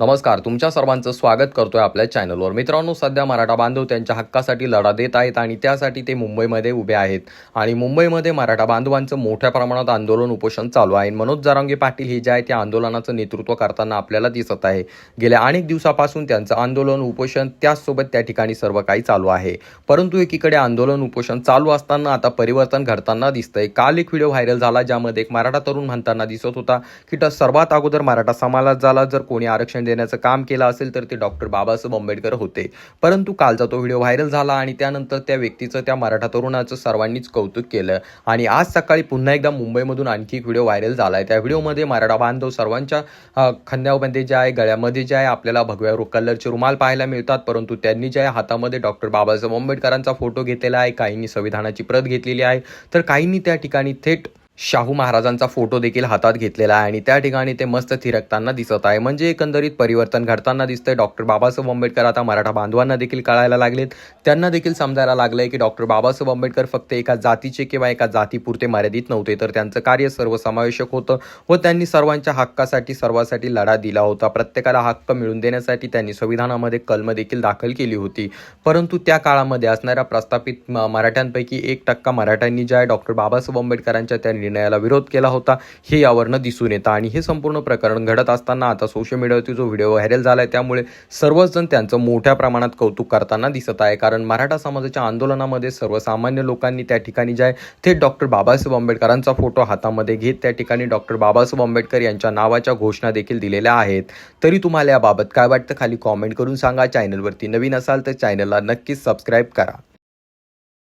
नमस्कार तुमच्या सर्वांचं स्वागत करतोय आपल्या चॅनलवर. मित्रांनो सध्या मराठा बांधव त्यांच्या हक्कासाठी लढा देत आहेत आणि त्यासाठी ते मुंबईमध्ये उभे आहेत. आणि मुंबईमध्ये मराठा बांधवांचं मोठ्या प्रमाणात आंदोलन उपोषण चालू आहे. मनोज जारंगे पाटील हे जे आहे त्या आंदोलनाचं नेतृत्व करताना आपल्याला दिसत आहे. गेल्या अनेक दिवसापासून त्यांचं आंदोलन उपोषण त्याचसोबत त्या ठिकाणी सर्व काही चालू आहे. परंतु एकीकडे आंदोलन उपोषण चालू असताना आता परिवर्तन घडताना दिसतंय. काल एक व्हिडिओ व्हायरल झाला ज्यामध्ये एक मराठा तरुण म्हणताना दिसत होता की सर्वात अगोदर मराठा समाजाला जर कोणी आरक्षण देण्याचं काम केलं असेल तर ते डॉक्टर बाबासाहेब आंबेडकर होते. परंतु कालचा तो व्हिडिओ व्हायरल झाला आणि त्यानंतर त्या व्यक्तीचं त्या मराठा तरुणाचं सर्वांनीच कौतुक केलं. आणि आज सकाळी पुन्हा एकदा मुंबईमधून आणखी एक व्हिडिओ व्हायरल झाला आहे त्या व्हिडिओमध्ये मराठा बांधव सर्वांच्या खांद्यामध्ये जे आहे गळ्यामध्ये जे आहे आपल्याला भगव्या कलरचे रुमाल पाहायला मिळतात. परंतु त्यांनी जे आहे हातामध्ये डॉक्टर बाबासाहेब आंबेडकरांचा फोटो घेतलेला आहे. काहींनी संविधानाची प्रत घेतलेली आहे. तर काहींनी त्या ठिकाणी थेट शाहू महाराजांचा फोटो देखील हातात घेतलेला आहे आणि त्या ठिकाणी ते मस्त थिरकताना दिसत आहे. म्हणजे एकंदरीत परिवर्तन घडताना दिसतंय. डॉक्टर बाबासाहेब आंबेडकर आता मराठा बांधवांना देखील कळायला लागलेत. त्यांना देखील समजायला लागलंय की डॉक्टर बाबासाहेब आंबेडकर फक्त एका जातीचे किंवा एका जातीपुरते मर्यादित नव्हते तर त्यांचं कार्य सर्वसमावेशक होतं व त्यांनी सर्वांच्या हक्कासाठी सर्वांसाठी लढा दिला होता. प्रत्येकाला हक्क मिळवून देण्यासाठी त्यांनी संविधानामध्ये कलम देखील दाखल केली होती. परंतु त्या काळामध्ये असणाऱ्या प्रस्थापित मराठ्यांपैकी एक टक्का मराठ्यांनी ज्या डॉक्टर बाबासाहेब आंबेडकरांच्या त्या निर्णयाला विरोध केला होता. हे यावरनं दिसून येतं. आणि हे संपूर्ण प्रकरण घडत असताना आता सोशल मीडियावरती जो व्हिडिओ व्हायरल झाला आहे त्यामुळे सर्वच जण त्यांचं मोठ्या प्रमाणात कौतुक करताना दिसत आहे. कारण मराठा समाजाच्या आंदोलनामध्ये सर्वसामान्य लोकांनी त्या ठिकाणी जे आहे थेट डॉक्टर बाबासाहेब आंबेडकरांचा फोटो हातामध्ये घेत त्या ठिकाणी डॉक्टर बाबासाहेब आंबेडकर यांच्या नावाच्या घोषणा देखील दिलेल्या आहेत. तरी तुम्हाला याबाबत काय वाटतं? खाली कॉमेंट करून सांगा. चॅनलवरती नवीन असाल तर चॅनलला नक्कीच सबस्क्राईब करा.